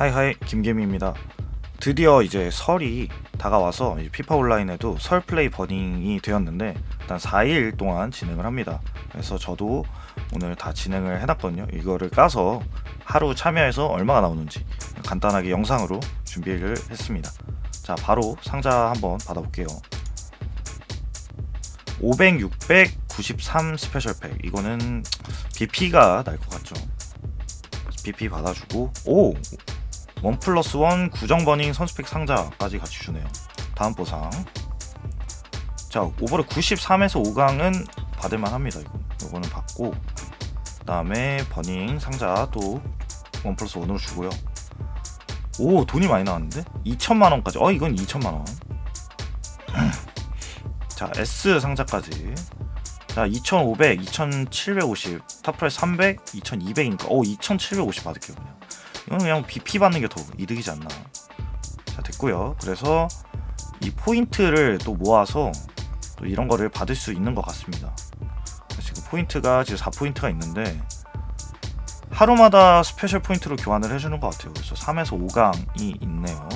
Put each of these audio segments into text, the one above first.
하이하이 김개미입니다. 드디어 이제 설이 다가와서 이제 피파 온라인에도 설 플레이 버닝이 되었는데 일단 4일 동안 진행을 합니다. 그래서 저도 오늘 다 진행을 해놨거든요. 이거를 까서 하루 참여해서 얼마가 나오는지 간단하게 영상으로 준비를 했습니다. 자 바로 상자 한번 받아볼게요. 500, 600, 93 스페셜 팩 이거는 BP가 날 것 같죠. BP 받아주고 오! 원 플러스 원 구정 버닝 선스펙 상자까지 같이 주네요. 다음 보상. 자, 오버를 93에서 5강은 받을만 합니다. 이거. 이거는 받고 그다음에 버닝 상자 또 원 플러스 원으로 주고요. 오, 돈이 많이 나왔는데? 2천만 원까지. 어, 이건 2천만 원. 자, S 상자까지. 자, 2,500, 2,750, 탑프라이스 300, 2,200이니까 오, 2,750 받을게요 그냥. 그냥 BP 받는 게 더 이득이지 않나. 자, 됐고요. 그래서 이 포인트를 또 모아서 또 이런 거를 받을 수 있는 것 같습니다. 지금 포인트가 지금 4포인트가 있는데 하루마다 스페셜 포인트로 교환을 해주는 것 같아요. 그래서 3에서 5강이 있네요.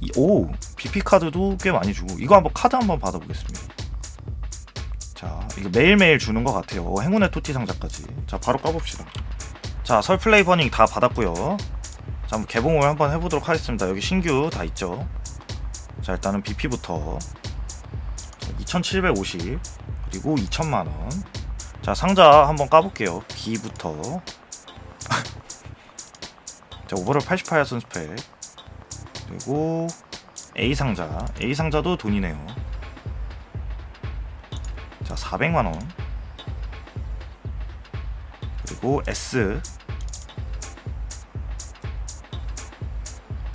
이, 오, BP 카드도 꽤 많이 주고 이거 한번 카드 한번 받아보겠습니다. 자, 이거 매일매일 주는 것 같아요. 어, 행운의 토티 상자까지. 자, 바로 까봅시다. 자, 설 플레이 버닝 다 받았고요. 자, 한번 개봉을 한번 해보도록 하겠습니다. 여기 신규 다 있죠. 자, 일단은 BP부터 2,750 그리고 2천만 원. 자, 상자 한번 까볼게요. B부터. 자, 오버롤 88 선스펙. 그리고 A 상자. A 상자도 돈이네요. 자, 400만 원. 그리고 S.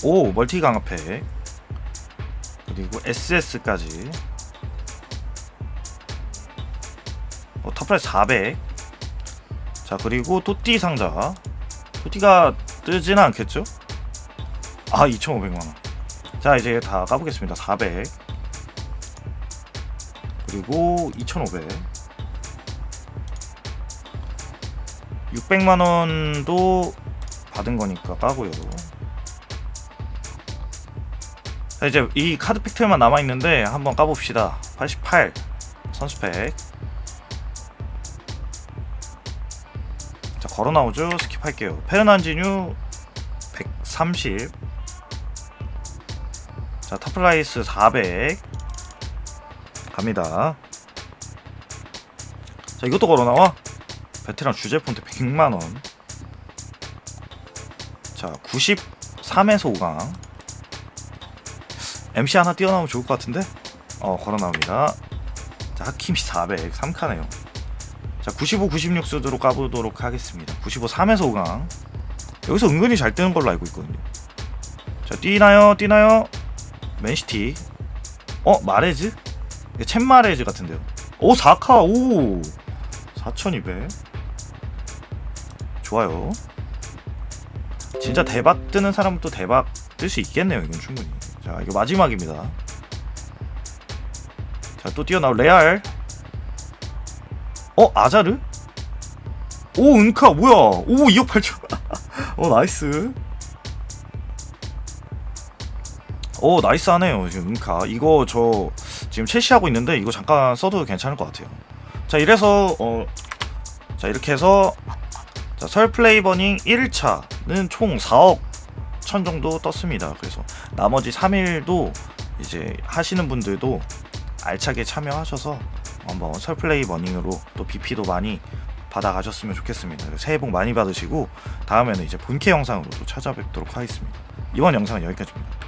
오, 멀티 강화팩. 그리고 SS까지. 어, 탑프라이스 400. 자, 그리고 또띠 상자. 또띠가 뜨지는 않겠죠? 아, 2,500만 원. 자, 이제 다 까보겠습니다. 400. 그리고 2,500. 600만 원도 받은 거니까 까고요. 자, 이제 이 카드 팩트만 남아 있는데 한번 까봅시다. 88 선수팩. 자, 걸어 나오죠. 스킵할게요. 페르난지뉴 130. 자, 타플라이스 400. 갑니다. 자, 이것도 걸어 나와. 베테랑 주제 폰트 100만 원. 자, 93에서 5강. MC 하나 뛰어나오면 좋을 것 같은데? 어, 걸어 나옵니다. 자, 하킴이 400, 3카네요. 자, 95, 96 수드로 까보도록 하겠습니다. 95, 3에서 5강. 여기서 은근히 잘 뜨는 걸로 알고 있거든요. 자, 뛰나요? 뛰나요? 맨시티. 어, 마레즈? 챗 마레즈 같은데요. 오, 4카, 오! 4200. 좋아요. 진짜 대박 뜨는 사람은 또 대박 뜰 수 있겠네요, 이건 충분히. 자, 이거 마지막입니다. 자, 또 뛰어나올 레알. 어, 아자르? 오, 은카, 뭐야? 오, 2억 8천. 어, 나이스. 오, 나이스 하네요, 지금 은카. 이거 저 지금 채시하고 있는데 이거 잠깐 써도 괜찮을 것 같아요. 자, 이래서, 어, 자, 이렇게 해서 자, 설 플레이 버닝 1차는 총 4억 천 정도 떴습니다. 그래서 나머지 3일도 이제 하시는 분들도 알차게 참여하셔서 한번 설 플레이 버닝으로 또 BP도 많이 받아가셨으면 좋겠습니다. 새해 복 많이 받으시고 다음에는 이제 본캐 영상으로 또 찾아뵙도록 하겠습니다. 이번 영상은 여기까지입니다.